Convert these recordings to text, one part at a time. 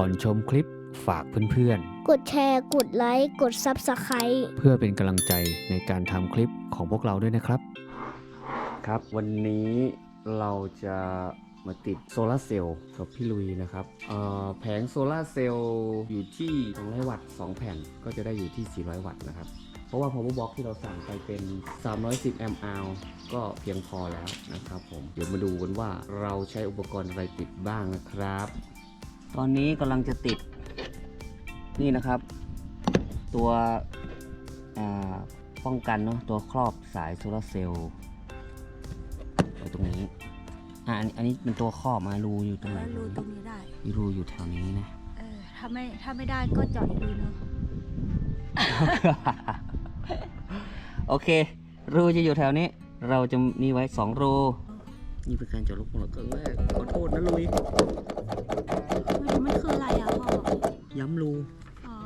ก่อนชมคลิปฝากเพื่อนกดแชร์ กดไลค์ กด Subscribe ๆเพื่อเป็นกำลังใจในการทำคลิปของพวกเราด้วยนะครับ ครับ วันนี้เราจะมาติดโซลาร์เซลล์กับพี่ลุยนะครับเอ่อแผงโซลาร์เซลล์อยู่ที่ 200 วัตต์ 2 แผ่นก็จะได้อยู่ที่ 400 วัตต์นะครับ เพราะว่า power box ที่เราสั่งไปเป็น 310 amp hour ก็เพียงพอแล้วนะครับผม เดี๋ยวมาดูกันว่าเราใช้อุปกรณ์อะไรติดบ้างนะครับ ตอนนี้กำลังจะติดนี่นะครับ ตัวอ่าป้องกันเนาะตัวครอบสายโซลาร์เซลล์ไว้ตรงนี้อ่าอันนี้อันนี้เป็นตัวครอบมารูอยู่ตรงไหนแล้วรูตรงนี้ได้มีรูอยู่แถวนี้นะเออถ้าไม่ถ้าไม่ได้ก็เจาะอีกรูนึงโอเค รูจะอยู่แถวนี้ เราจะนี่ไว้สองรูนี่เป็นการเจาะลูกของเราครั้งแรกขอโทษนะลุย มันมันคืออะไรอะพ่อ ย้ำรูอ๋อ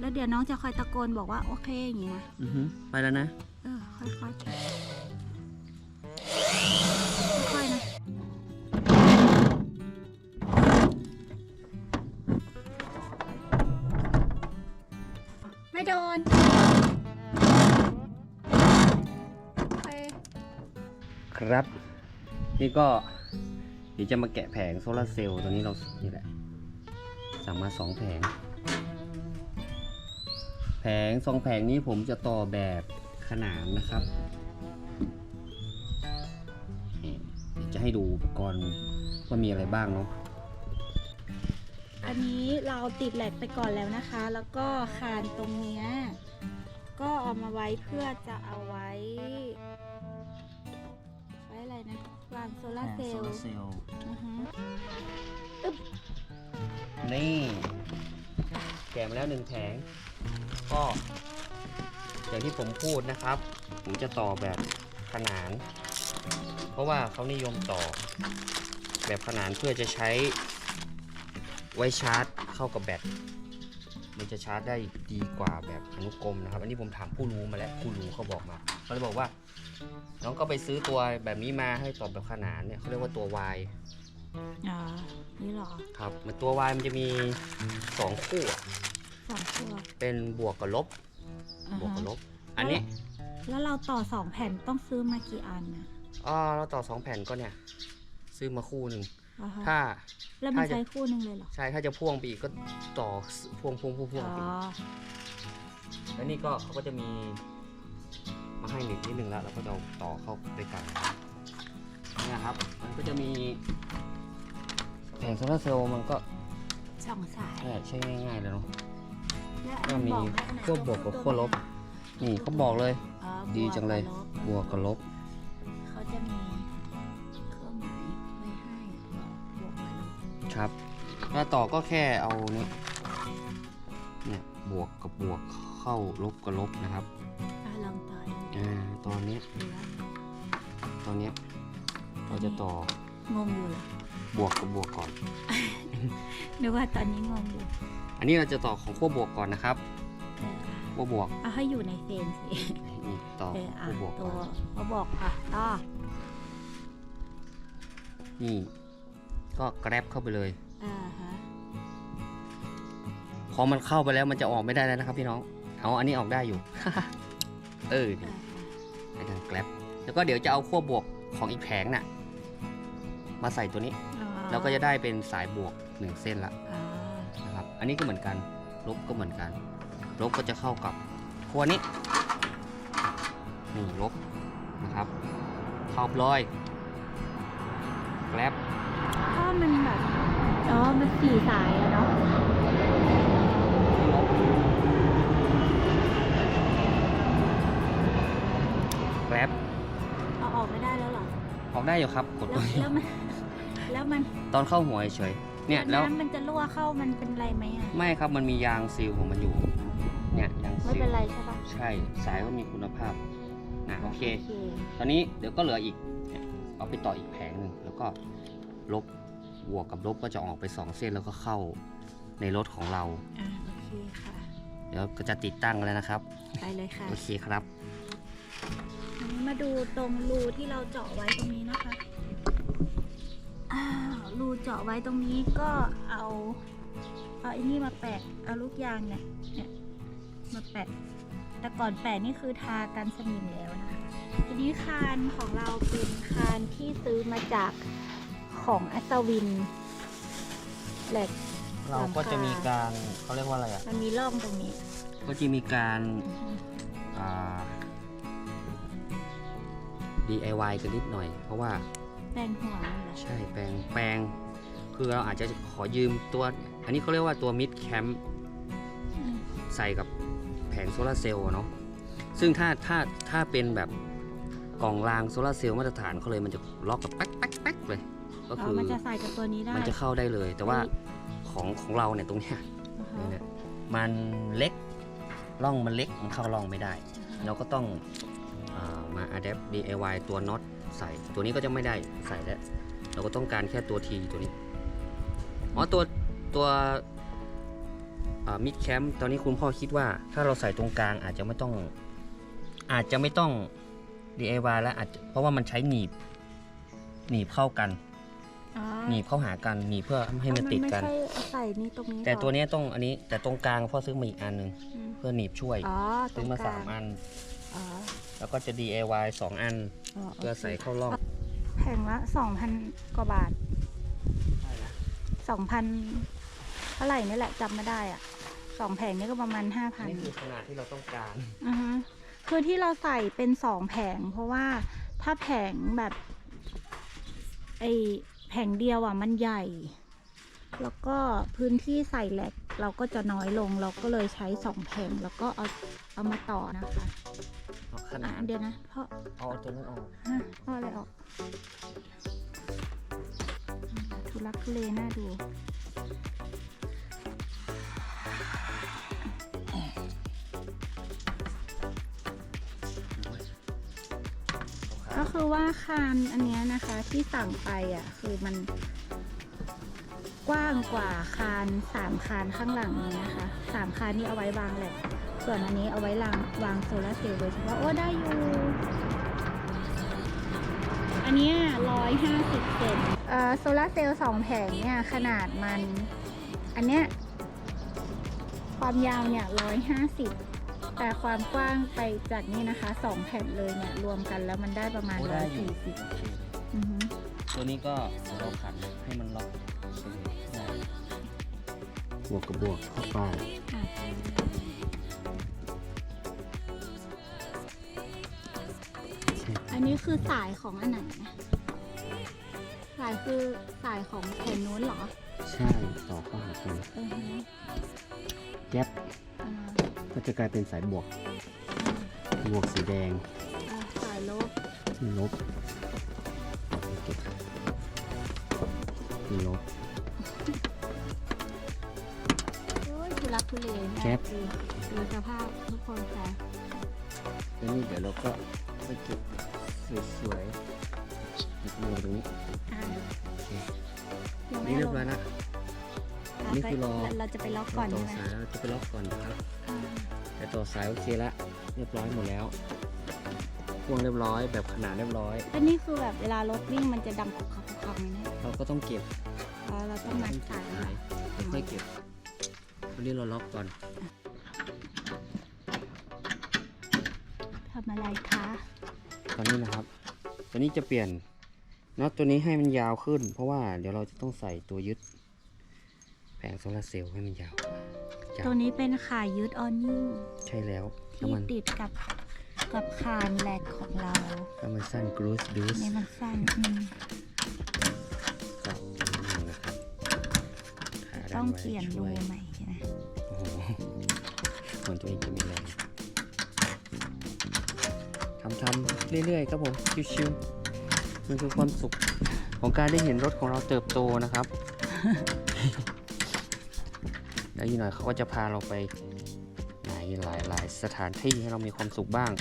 แล้วเดี๋ยวน้องจะคอยตะโกนบอกว่าโอเคอย่างงี้นะ อือฮึไปแล้วนะ เออ ค่อยๆ ค่อยๆนะ ไม่โดนโอเค ครับ นี่ก็ เดี๋ยวจะมาแกะแผงโซลาร์เซลล์ตัวนี้เรานี่แหละสั่งมาสองแผง แผงสองแผงนี้ผมจะต่อแบบขนานนะครับเดี๋ยวจะให้ดูอุปกรณ์ว่ามีอะไรบ้างเนาะอันนี้เราติดแหลกไปก่อนแล้วนะคะ แล้วก็คานตรงเนี้ยก็เอามาไว้เพื่อจะเอาไว้ ไว้อะไรนะ วางโซลาร์เซลล์เซลล์อือฮึนี่ แกะมาแล้วหนึ่งแผง ก็อย่างที่ผมพูดนะครับ ผมจะต่อแบบขนาน เพราะว่าเขานิยมต่อ แบบขนานเพื่อจะใช้ไว้ชาร์จเข้ากับแบต มันจะชาร์จได้ดีกว่าแบบอนุกรมนะครับ อันนี้ผมถามผู้รู้มาแล้วผู้รู้เขาบอกมาเขาเลยบอกว่า น้องก็ไปซื้อตัวแบบนี้มาให้ต่อแบบขนานเนี่ยเขาเรียกว่าตัว Y อ่านี่เหรอครับ มันตัว Y มันจะมี2คู่อะสองตัวเป็นบวกกับลบอ่าบวกฮะกับลบ อันนี้แล้วเราต่อสองแผ่นต้องซื้อมากี่อันนะอ๋อเราต่อ2แผ่นก็เนี่ย ซื้อมาคู่หนึ่ง อ่าฮะถ้า แล้วมันถ้าจะ ใช้คู่หนึ่งเลยเหรอใช่ถ้าจะพ่วงไปอีกก็ต่อพ่วงพ่วงพ่วงพ่วงอ๋อไปอีกแล้วนี่ก็เขาก็จะมี มาให้หนึ่งนิดนึงแล้วเราก็จะเอาต่อเข้าด้วยกันเนี่ยครับ มันก็จะมีแผงโซลาร์เซลล์มันก็สองสายใช่ใช้ง่ายๆเลยเนาะ และก็มีบอกไหอันไหนขั้วบวกกับขั้วลบ นี่เขาบอกเลย อ๋อดีจังเลยบวกกับลบบวกกับลบ ครับถ้าต่อก็แค่เอานี่เนี่ยบวกกับบวกเข้าลบกับลบนะครับอะลองต่อดูอ่าตอนนี้ดูว่าตอนเนี้ยเราจะต่องงอยู่เหรอบวกกับบวกก่อน นึกว่าตอนนี้งงอยู่อันนี้เราจะต่อของขั้วบวกก่อนนะครับเอออะขั้วบวกเอาให้อยู่ในเฟรมสินี่ต่อเอออะขั้วบวกตัก่วอนเขาบอกอะต่อนี่ ก็แกร็บเข้าไปเลยอ่าฮะพอมันเข้าไปแล้วมันจะออกไม่ได้แล้วนะครับ พี่น้อง เอาอันนี้ออกได้อยู่ เออนี่อ่าฮะในการแกร็บแล้วก็เดี๋ยวจะเอาขั้วบวกของอีกแผงน่ะ มาใส่ตัวนี้อ๋อเราก็จะได้เป็นสายบวกหนึ่งเส้นละอ่านะครับ อันนี้ก็เหมือนกัน ลบก็เหมือนกัน ลบก็จะเข้ากับขั้วนี้ นี่ลบนะครับเข้าเลยแกลบ ถ้ามันแบบอ๋อมันสี่สายอะเนาะลบแกลบเอาออกไม่ได้แล้วเหรอออกได้อยู่ครับกดแล้วแล้วมันแล้วมันตอนเข้าหัวเฉยๆเนี่ยแล้วน้ำมันจะรั่วเข้ามันเป็นไรไหมอะไม่ครับมันมียางซีลของมันอยู่ เนี่ยยางไม่ซีลเป็นไรใช่ปะใช่สายก็มีคุณภาพนะโอเค โอเค ตอนนี้เดี๋ยวก็เหลืออีกเนี่ยเอาไปต่ออีกแผงหนึ่งแล้วก็ ลบบวกกับลบก็จะออกไป 2 เส้นแล้วก็เข้าในรถของเรา อ่าโอเคค่ะ เดี๋ยวก็จะติดตั้งแล้วนะครับ ไปเลยค่ะโอเคครับ อันนี้มาดูตรงรูที่เราเจาะไว้ตรงนี้นะคะอ้าวรูเจาะไว้ตรงนี้ก็เอาเอาไอ้นี่มาแปะเอาลูกยางเนี่ยเนี่ยมาแปะ แต่ก่อนแปะนี่คือทากันสนิมแล้วนะคะ ทีนี้คานของเราเป็นคานที่ซื้อมาจาก ของอัศวินแหลกเราก็จะมีการเขาเรียกว่าอะไรอะ มันมีร่องตรงนี้ ก็จะมีการอ่า DIY กันนิดหน่อย เพราะว่าแปรงหัวมันเหรอใช่แปลงแปลง คือเราอาจจะขอยืมตัว อันนี้เขาเรียกว่าตัวมิดแคมอืมใส่กับแผงโซลาร์เซลล์เนาะซึ่งถ้าถ้าถ้าเป็นแบบกล่องรางโซลาร์เซลล์มาตรฐานเขาเลยมันจะล็อกกับแป๊กแป๊กแป๊กเลย ก็อ๋คืออมันจะใส่กับตัวนี้ได้ มันจะเข้าได้เลย แต่ว่าของของเราเนี่ยตรงเนี้ยอ่าฮะเนี่ยมันเล็กร่องมันเล็กมันเข้าร่องไม่ได้ เราก็ต้องอามา adapt DIY ตัวน็อตใส่ตัวนี้ก็จะไม่ได้ใส่แล้ว เราก็ต้องการแค่ตัว T ตัวนี้อ๋อตัวตัวมิดแคมตอนนี้คุณพ่อคิดว่า ถ้าเราใส่ตรงกลางอาจจะไม่ต้อง อาจจะไม่ต้อง DIY แล้วอาจจะเพราะว่ามันใช้หนีบหนีบเข้ากันอ๋อ หนีบเข้าหากันหนีบเพื่อให้มันติดกัน ไม่ใช่เอาใส่นี่ตรงนี้แต่หรอตัวเนี้ยต้องอันนี้แต่ตรงกลางพ่อซื้อมาอีกอันหนึ่งอืมเพื่อหนีบช่วยอ๋อตรซื้องมากสาลามงอัน อ๋อ แล้วก็จะ DIY สองอัน อ๋อเพื่อโคใส่เข้าร่องแผงละสองพันกว่าบาทสองพันเท่าไหร่นี่แหละจำไม่ได้อะสองแผงนี่ก็ประมาณห้าพัน นี่คือขนาดที่เราต้องการ อือฮึคือที่เราใส่เป็นสองแผง เพราะว่าถ้าแผงแบบไอ แผงเดียวอะมันใหญ่ แล้วก็พื้นที่ใส่แหลกเราก็จะน้อยลงเราก็เลยใช้สองแผงแล้วก็เอาเอามาต่อนะคะเอาขอะนาดเดี๋ยวนะเพราะเอาตัวนั้นออกฮะเพราะอะไรออกทุลักทุเลน่าดู ก็คือว่าคานอันนี้นะคะที่สั่งไปอะคือมันกว้างกว่าคานสามคานข้างหลังนี้นะคะสามคานนี้เอาไว้วางแหละ ส่วนอันนี้เอาไว้วางวางโซลาร์เซลล์โดยเฉพาะโอ้ได้อยู่ อันนี้ร้อยห้าสิบเซนเอ่อโซลาร์เซลล์สองแผงเนี่ยขนาดมัน อันเนี้ยความยาวเนี่ยร้อยห้าสิบ แต่ความกว้างไปจากนี้นะคะสองแผ่นเลยเนี่ยรวมกันแล้วมันได้ประมาณโอ้ร้ได้อยอยู่สี่สิบโอเคอือฮึตัวนี้ก็เราขันให้มันล็อกไปเลยได้บวกกับบวกเข้าไปอะอันนี้คือสายของอันไหนนะสายคือสายของแผ่นนู้นเหรอใช่ต่อเข้าหากันอือฮึแก๊ปอ่า ก็จะกลายเป็นสายบวก บวกสีแดงอ่าสายลบมีลบเก็บมีลบ โอ้ยทุลักทุเลมากแก๊ปดูดูสภาพทุกคนค่ะแล้วนี่เดี๋ยวเราก็ไปเก็บสวยๆอีกมือตรงนี้อ่าโอเคยังไม่นี่เรียบลร้อยงแล้วอะนี่คือรอไปเราจะไปล็อกก่อนต่อใช่ไหม สายเราจะไปล็อกก่อนนะครับอ่า แต่ต่อสายโอเคละเรียบร้อยหมดแล้วพ่วงเรียบร้อย แบบขนาดเรียบร้อยแล้วนี่คือแบบเวลารถวิ่งมันจะดังคุกคักคุกคักไหมเนี่ยเราก็ต้องเก็บอ๋อเราต้องมัดสายไว้ค่อยๆเก็บวันนี้เราล็อกก่อนทำอะไรคะตอนนี้นะครับตัวนี้จะเปลี่ยนน็อตตัวนี้ให้มันยาวขึ้น เพราะว่าเดี๋ยวเราจะต้องใส่ตัวยึดแผงโซลาร์เซลล์ให้มันยาวจา ตัวนี้เป็นขายึดออนนิ่งใช่แล้วถ้าที่มันติดกับกับคานแหลกของเราถ้ามันสั้นกรูสดูสในมันสั้นอืมก็นั่นนะครับขาด้าต้องไว้เปลี่ยนช่รูวยใหม่นะโอ้โหเหมือนตัวเองจะมีแรงทำทำเรื่อยๆครับผมชิวๆมันคือความสุขของการได้เห็นรถของเราเติบโตนะครับ แล้วอีกหน่อยเขาก็จะพาเราไปไหนหลายๆสถานที่ให้เรามีความสุขบ้าง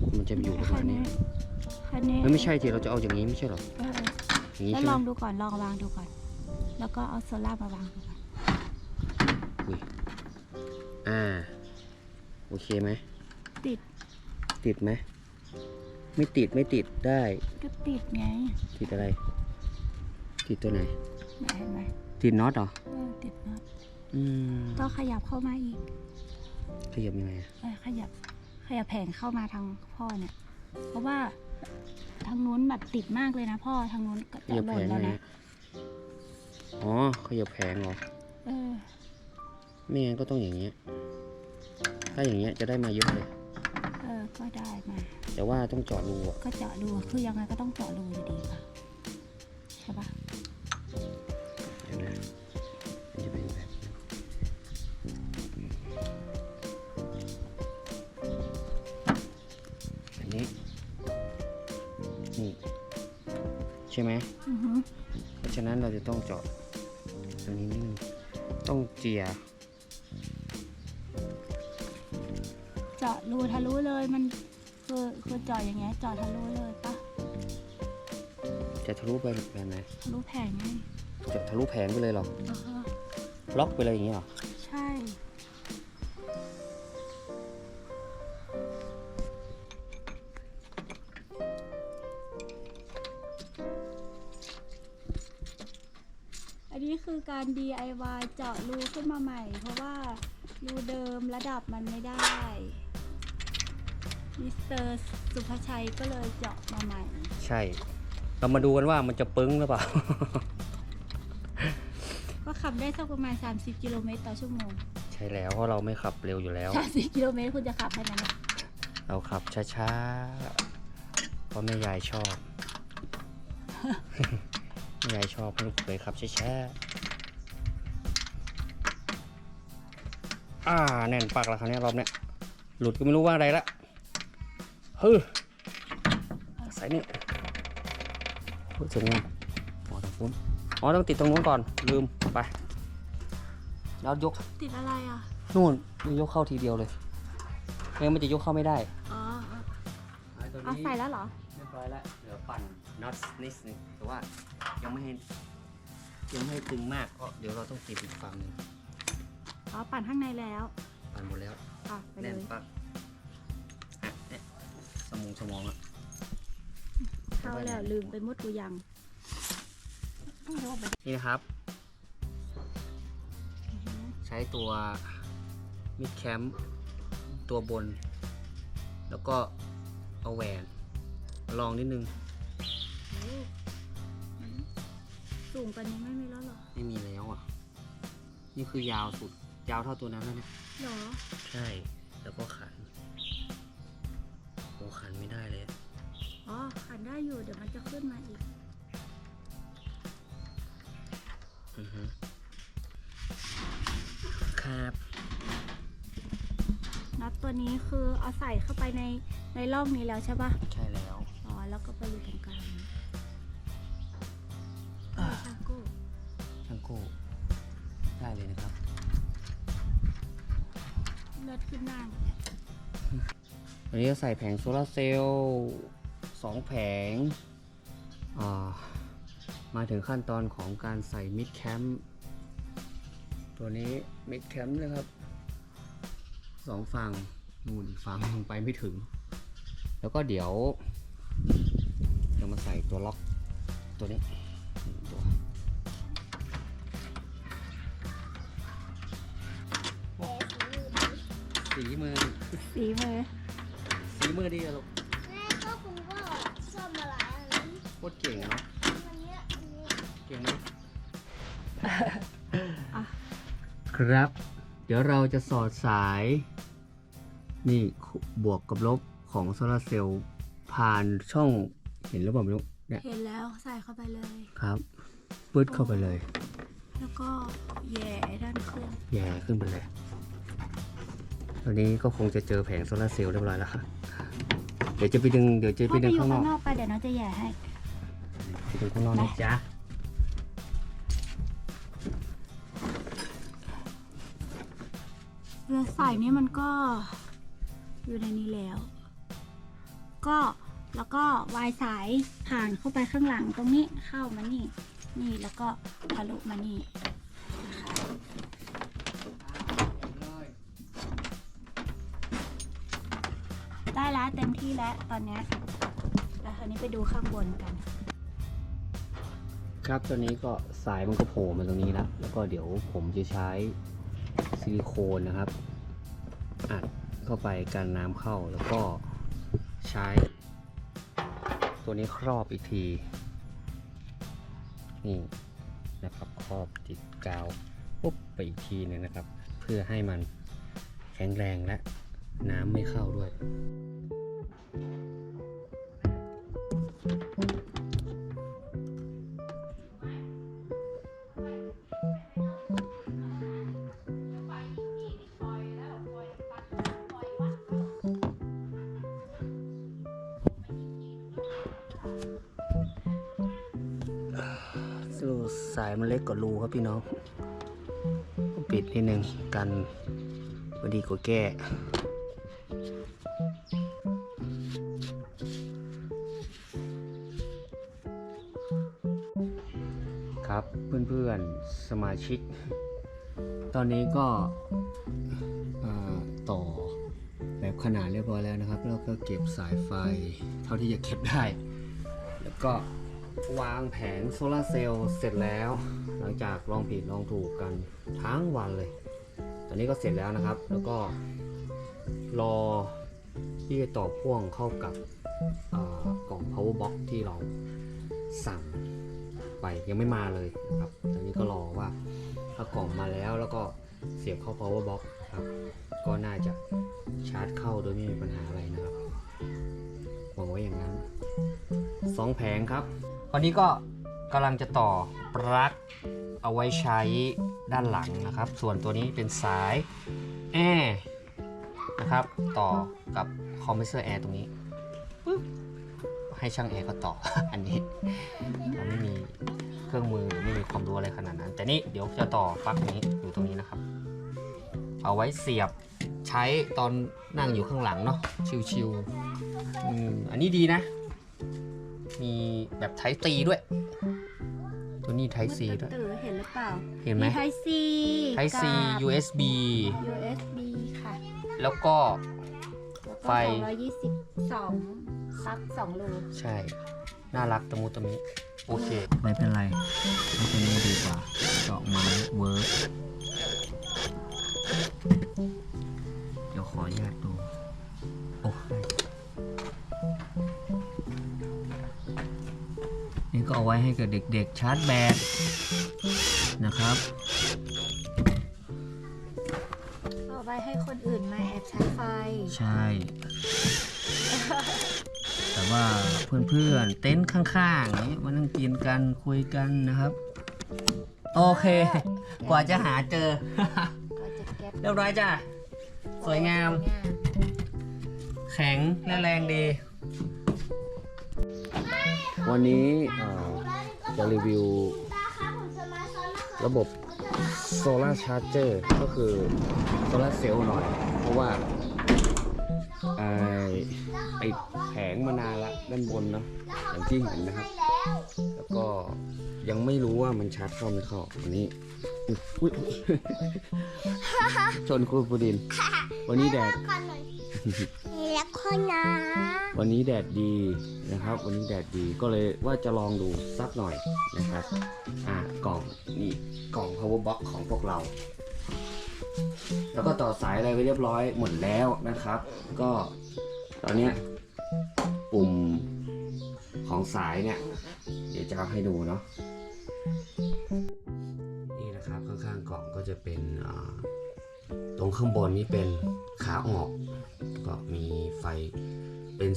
อืมจะอยู่ประมาณนี้คันนี้เอ้ยไม่ใช่ทีเราจะเอาอย่างนี้ไม่ใช่เหรอเอออย่างนี้แล้วใช่ลไหมองดูก่อนลองวางดูก่อน แล้วก็เอาโซล่ามาวางดูก่อนอุ้ยอ่าโอเคไหมติดติดไหมไม่ติดไม่ติดได้ก็ติดไงติดอะไร ติดตัวไหน ไหนเห็นไหมติดน็อตเหรอเออติดน็อตอืมต้องขยับเข้ามาอีกขยับยังไงอะเออขยับข ยับแผงเข้ามาทางพ่อเนี่ย เพราะว่าทางนู้นแบบติดมากเลยนะพ่อทางนู้นก็ขจะยับหแผล่นงแล้วไงนะอ๋อขยับแผงเหรอเออไม่งั้นก็ต้องอย่างเงี้ย ถ้าอย่างเงี้ยจะได้มาเยอะเลย เออ ก็ได้มา แต่ว่าต้องเจาะรูอะก็เจาะรู คือยังไงก็ต้องเจาะรูอยู่ดีค่ะ ใช่ปะ ช่ไหมอือฮึเพราะฉะนั้นเราจะต้องเจาะตรงนี้นิดนึงต้องเจียเจาะรูทะลุเลยมันคือคือเจาะอย่างเงี้ยเจาะทะลุเลยปะจะทะลุไปแบบไหนทะลุแผงไงจะทะลุแผงไปเลยเหรออ่าฮะล็อกไปเลยอย่างนี้เหรอใช่ คือการ DIY เจาะรูขึ้นมาใหม่ เพราะว่ารูเดิมระดับมันไม่ได้ มิสเตอร์สุภชัยก็เลยเจาะมาใหม่ ใช่ เรามาดูกันว่ามันจะปึ้งหรือเปล่า ก็ขับได้สักประมาณ 30 กิโลเมตรต่อชั่วโมง ใช่แล้วเพราะเราไม่ขับเร็วอยู่แล้ว 30 กิโลเมตรคุณจะขับให้ไหมเนี่ยเราขับช้าๆ เพราะแม่ยายชอบแม่ ยายชอบให้ลูกเคยขับช้าๆอ่าแน่นปากแล้วคราวนี้รอบเนี้ยหลุดก็ไม่รู้ว่าอะไรละฮึใส่นี่พูดถึงไงอ๋อตรงนู้นอ๋อต้องติดตรงนู้นก่อนลืมไป แล้วยกติดอะไรอะ นู่นยกเข้าทีเดียวเลยไม่งั้นมันจะยกเข้าไม่ได้อ๋อเอาใส่แล้วเหรอเรียบร้อยแล้วเหลือปั่นน็อตนิดนึงแต่ว่า ยังไม่ให้ยังไม่ให้ตึงมากเพราะเดี๋ยวเราต้องติดอีกฝั่งหนึงอ๋อปั่นข้างในแล้วปั่นหมดแล้วอะไปเลแน่นย ปักอะเนี่ยสมองสมองอะเข้าแล้วลืมไปมุดกูยังนี่นะครับ ใช้ตัวมิดแคมป์ตัวบน แล้วก็เอาแหวนลองนิดนึง สูงกว่านี้ไม่มีแล้วเหรอไม่มีแล้วอะ นี่คือยาวสุด ยาวเท่าตัวนั้นแล้วเนี่ยหรอ ใช่ แล้วก็ขันโอ้ขันไม่ได้เลยอะอ๋อขันได้อยู่เดี๋ยวมันจะขึ้นมาอีก อือฮึครับน็อตตัวนี้คือเอาใส่เข้าไปในในร่องนี้แล้วใช่ปะใช่แล้ว อ๋อแล้วก็ไปอยู่ตรงกลาง ช่างโก้ได้เลยนะครับเลือดขึ้นหน้าหมดเนี่ยวันนี้จะใส่แผงโซลาร์เซลล์สองแผงอ่ามาถึงขั้นตอนของการใส่มิดแคมป์ตัวนี้มิดแคมป์นะครับสองฝั่งนู่นอีกฝั่งลงไปไม่ถึง แล้วก็เดี๋ยวจะมาใส่ตัวล็อกตัวนี้ สีมือ สีมือ สีมือดีอะลูกแม่ก็คุณก็ชอบมาหลายอันนี้โคตรเก่งอะเนาะอันเนี้ยอันนี้เก่งไหมอะครับ เดี๋ยวเราจะสอดสาย นี่บวกกับลบของโซลาร์เซลล์ผ่านช่องเห็นหรือเปล่าไม่รู้เนี่ยเห็นแล้วใส่เข้าไปเลย ครับปืดเข้าไปเลย แล้วก็แหย่ด้านขึ้น แย่ขึ้นไปเลย ตอนนี้ก็คงจะเจอแผงโซลาร์เซลล์เรียบร้อยแล้วค่ะ เดี๋ยวจะไปดึงเดี๋ยวจะพ่ไปอไปดึงอยู่ข้างนข้าอกงนอกไปเดี๋ยวน้องจะแหย่ให้ไปดึงข้างนอกนะจ๊ะเรือใส่นี่มันก็อยู่ในนี้แล้ว ก็แล้วก็วายสายผ่านเข้าไปข้างหลังตรงนี้เข้ามานี่ นี่แล้วก็ทะลุมานี่ ได้แล้วเต็มที่แล้วตอนเนี้ยแล้วคราวนี้ไปดูข้างบนกัน ครับตอนนี้ก็สายมันก็โผล่มาตรงนี้แล้วแล้วก็เดี๋ยวผมจะใช้ซิลิโคนนะครับ อัดเข้าไปกันน้ำเข้าแล้วก็ใช้ ตัวนี้ครอบอีกที นี่นะครับครอบติดกาวปุ๊บไปอีกทีนึงนะครับ เพื่อให้มันแข็งแรงและ น้ำไม่เข้าด้วย รูสายมันเล็กกว่ารูครับพี่น้อง ปิดนิดนึงกันพอดีกว่าแก้ สมาชิก ตอนนี้ก็ต่อแบบขนาดเรียบร้อยแล้วนะครับ แล้วก็เก็บสายไฟเท่าที่จะเก็บได้ แล้วก็วางแผงโซลาร์เซลล์เสร็จแล้ว หลังจากลองผิดลองถูกกันทั้งวันเลย ตอนนี้ก็เสร็จแล้วนะครับ แล้วก็รอที่จะต่อพ่วงเข้ากับกล่อง power box ที่เราสั่ง ไปยังไม่มาเลยนะครับตอนนี้ก็รอว่าถ้ากล่องมาแล้วแล้วก็เสียบเข้า power box ครับ ก็น่าจะชาร์จเข้าโดยไม่มีปัญหาอะไรนะครับหวังไว้อย่างนั้นสองแผงครับตอนนี้ก็กำลังจะต่อปลั๊กเอาไว้ใช้ด้านหลังนะครับ ส่วนตัวนี้เป็นสายแอร์นะครับ ต่อกับคอมเพรสเซอร์แอร์ตรงนี้ปึ๊บ ให้ช่างแอร์ก็ต่อ อันนี้เราไม่มีเครื่องมือหรือไม่มีความรู้อะไรขนาดนั้น แต่นี่เดี๋ยวจะต่อปลั๊กนี้อยู่ตรงนี้นะครับ เอาไว้เสียบใช้ตอนนั่งอยู่ข้างหลังเนาะชิวๆอืมอันนี้ดีนะ มีแบบไทซีด้วย ตัวนี้ไทซีด้วย ตื่นเห็นหรือเปล่าเห็นไหมไทซีไทซี USB USB ค่ะ แล้วก็ แล้วก็ไฟ222ซัก2รูใช่ น่ารักตะมุตะมิ โอเค ไม่เป็นไรไม่เป็นนี้ดีกว่าเจาะไม้เวิร์กเดี๋ยวขออนุญาตดู โอ้ยนี่ก็เอาไว้ให้กับเด็กๆชาร์จแบตนะครับ ว้ให้คนอื่นมาแอบใช้ไฟ ใช่ แต่ว่าเพื่อนๆ เต็นท์ข้างๆนี้มานั่งกินกันคุยกันนะครับ โอเค กว่าจะหาเจอ ก็จะเก็บเรียบร้อยจ้ะ สวยงามแข็งและแรงดี วันนี้จะรีวิวตาครับผมจะมาซ้อนมะเขือระบบ โซลาร์ชาร์เจอร์ก็คือโซลาร์เซลล์หน่อย เพราะว่าไอ้ไอแผงมานานละด้านบนเนาะอย่างที่เห็นนะครับ แล้วก็ยังไม่รู้ว่ามันชาร์จเข้าไม่เข้าวันนี้ชนคุณปูดิน วันนี้แดด แล้วคนนะวันนี้แดดดีนะครับ วันนี้แดดดีก็เลยว่าจะลองดูสักหน่อยนะครับ อ่ากล่องนี่กล่อง power box ของพวกเรา แล้วก็ต่อสายอะไรไว้เรียบร้อยหมดแล้วนะครับ ก็ตอนเนี้ยปุ่มของสายเนี่ย เดี๋ยวจะเอาให้ดูเนาะนี่นะครับข้างๆกล่องก็จะเป็นอ่า ตรงข้างบนนี้เป็นขาออก ก็มีไฟเป็น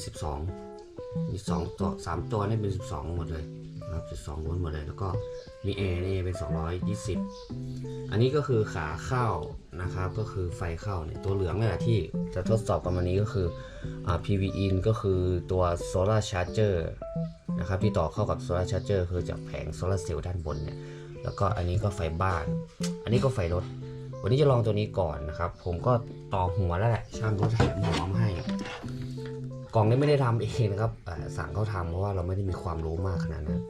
12 มี 2 ตัว 3 ตัวนี่เป็น 12 หมดเลยนะครับ12โวลต์หมดเลย แล้วก็มีแอร์นี่เป็น 220 อันนี้ก็คือขาเข้านะครับ ก็คือไฟเข้าเนี่ยตัวเหลืองนี่แหละที่จะทดสอบกันวันนี้ก็คืออ PV in ก็คือตัว solar charger นะครับที่ต่อเข้ากับ solar charger คือจากแผงโซลาร์เซลล์ด้านบนเนี่ย แล้วก็อันนี้ก็ไฟบ้าน อันนี้ก็ไฟรถ วันนี้จะลองตัวนี้ก่อนนะครับ ผมก็ต่อหัวแล้วแหละช่างเขาแถมหัวมาให้ กล่องนี้ไม่ได้ทำเองนะครับสั่งเขาทำเพราะว่าเราไม่ได้มีความรู้มากขนาดนั้น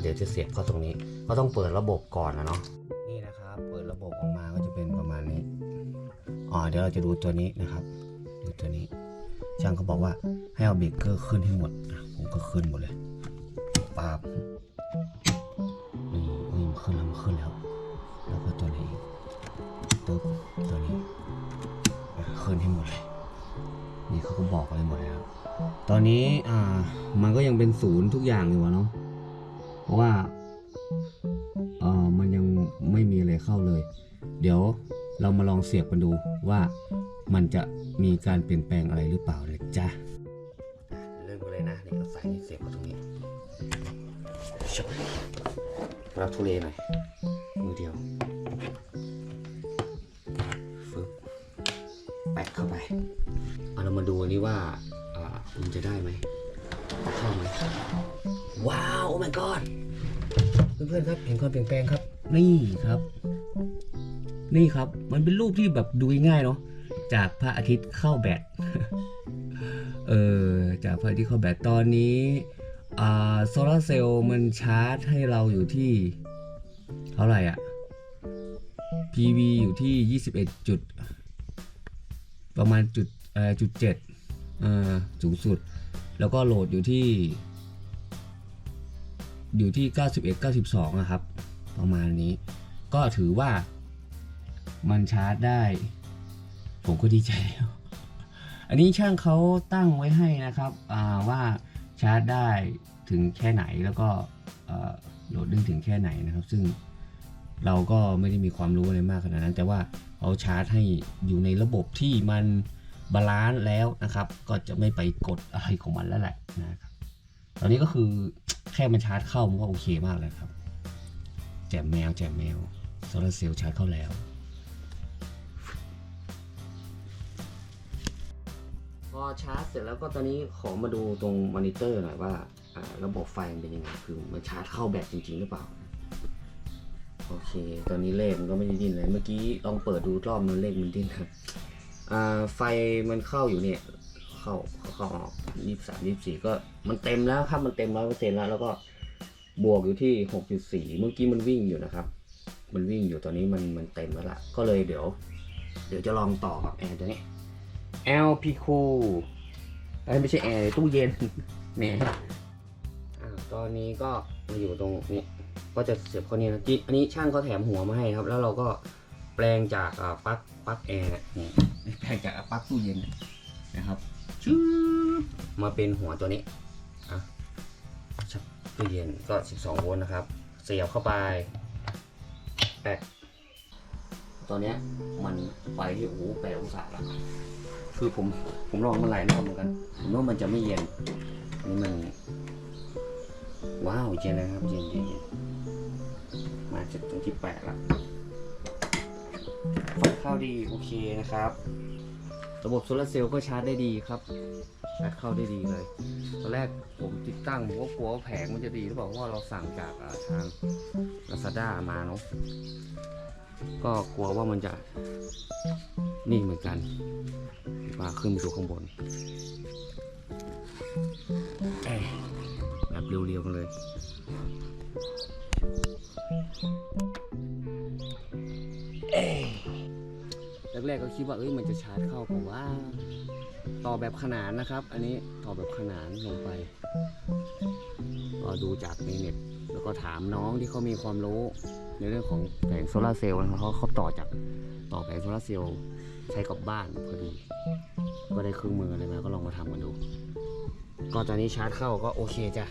เดี๋ยวจะเสียบเข้าตรงนี้ ก็ต้องเปิดระบบก่อนนะเนาะนี่นะครับ เปิดระบบออกมาก็จะเป็นประมาณนี้อ๋อเดี๋ยวเราจะดูตัวนี้นะครับ ดูตัวนี้ ช่างเขาบอกว่าให้เอาเบรกเกอร์ขึ้นให้หมดผมก็ขึ้นหมดเลยปาบนี่นี่มันขึ้นแล้วมันขึ้นแล้ว แล้วก็ตัวนี้อีก ตึ๊บตัวนี้อะขึ้นให้หมดเลยนี่เขาก็บอกไว้หมดแล้ว ตอนนี้อ่ามันก็ยังเป็นศูนย์ทุกอย่างอยู่เนาะเพราะว่าเอ่อมันยังไม่มีอะไรเข้าเลย เดี๋ยวเรามาลองเสียบกันดูว่ามันจะมีการเปลี่ยนแปลงอะไรหรือเปล่านะจ๊ะเริ่มกันเลยนะนี่เราใส่เสียบเข้าตรงนี้ชบเราทุเลหน่อยมือเดียว นนี้ว่าอ่ามันจะได้ไหมเข้าไหมว้าวโอ้ my god เพื่อนๆครับเห็นความเปลี่ยนแปลงครับ นี่ครับ นี่ครับมันเป็นรูปที่แบบดูง่ายๆเนาะจากพระอาทิตย์เข้าแบตเออจากพระอาทิตย์เข้าแบตตอนนี้อ่าโซลาร์เซลล์มันชาร์จให้เราอยู่ที่เท่าไหร่อะ PV อยู่ที่ 21 จุด ประมาณจุดเอ่อจุดเจ็ดเอ่อ สูงสุด แล้วก็โหลดอยู่ที่ อยู่ที่ 91 92นะครับ ประมาณนี้ ก็ถือว่ามันชาร์จได้ ผมก็ดีใจแล้วอันนี้ช่างเขาตั้งไว้ให้นะครับว่าชาร์จได้ถึงแค่ไหนแล้วก็โหลดได้ถึงแค่ไหนนะครับ ซึ่งเราก็ไม่ได้มีความรู้อะไรมากขนาดนั้น แต่ว่าเขาชาร์จให้อยู่ในระบบที่มัน บาลานซ์แล้วนะครับ ก็จะไม่ไปกดอะไรของมันแล้วแหละนะครับตอนนี้ก็คือแค่มันชาร์จเข้ามันก็โอเคมากแล้วครับ แจมแมวแจมแมวโซลาร์เซลล์ชาร์จเข้าแล้วพอชาร์จเสร็จแล้วก็ตอนนี้ขอมาดูตรงมอนิเตอร์หน่อยว่าระบบไฟมันเป็นยังไงคือมันชาร์จเข้าแบตจริง ๆ หรือเปล่า โอเค ตอนนี้เลขมันก็ไม่ได้ดิ้นเลย เมื่อกี้ลองเปิดดูรอบมันเลขมันดิ้นครับ ไฟมันเข้าอยู่เนี่ยเข้าเข้าเข้าออกยี่สามยี่สี่ก็มันเต็มแล้วครับมันเต็มร้อยเปอร์เซ็นต์แล้ว แล้วก็บวกอยู่ที่หกจุดสี่เมื่อกี้มันวิ่งอยู่นะครับ มันวิ่งอยู่ตอนนี้มันมันเต็มแล้วล่ะ ก็เลยเดี๋ยว เดี๋ยวจะลองต่อกับแอร์ตัวนี้ LP Cool เอ้ไม่ใช่แอร์ตู้เย็นแหมอ่าตอนนี้ก็มาอยู่ตรงนี้ก็จะเสียบข้านี่นะจิอันนี้ช่างเขาแถมหัวมาให้ครับ แล้วเราก็แปลงจากปลั๊กปลั๊กแอร์เนี่ยนี่ แปลงจากปลั๊กตู้เย็นนะครับชืบมาเป็นหัวตัวนี้อะชับตู้เย็นก็ 12 โวลต์นะครับ เสียบเข้าไปแปะตอนเนี้ยมันไปที่โอ้โหแปดองศาแล้วคือผมผมลองมาหลายรอบเหมือนกันผมว่ามันจะไม่เย็นนี่มันว้าวเย็นแล้วครับเย็นเย็นมาจากตรงที่แปดละ ไฟเข้าดีโอเคนะครับ ระบบโซลาร์เซลล์ก็ชาร์จได้ดีครับชาร์จเข้าได้ดีเลย ตอนแรกผมติดตั้งผมก็กลัวว่าแผงมันจะดีหรือเปล่าเพราะว่าเราสั่งจากทาง Lazada มาเนาะก็กลัวว่ามันจะนี่เหมือนกันมาขึ้นไปสู่ข้างบนแบบเรียวๆกันเลย แรกๆก็คิดว่าเอ้ยมันจะชาร์จเข้าผมว่า ต่อแบบขนานนะครับ อันนี้ต่อแบบขนานลงไปก็ดูจากในเน็ตแล้วก็ถามน้องที่เขามีความรู้ในเรื่องของแผงโซลาร์เซลล์นะครับเขาเขาต่อจากต่อแผงโซลาร์เซลล์ใช้กับบ้านพอดี ก็ได้เครื่องมืออะไรมาก็ลองมาทำกันดู ก็ตอนนี้ชาร์จเข้าก็โอเคจ้ะ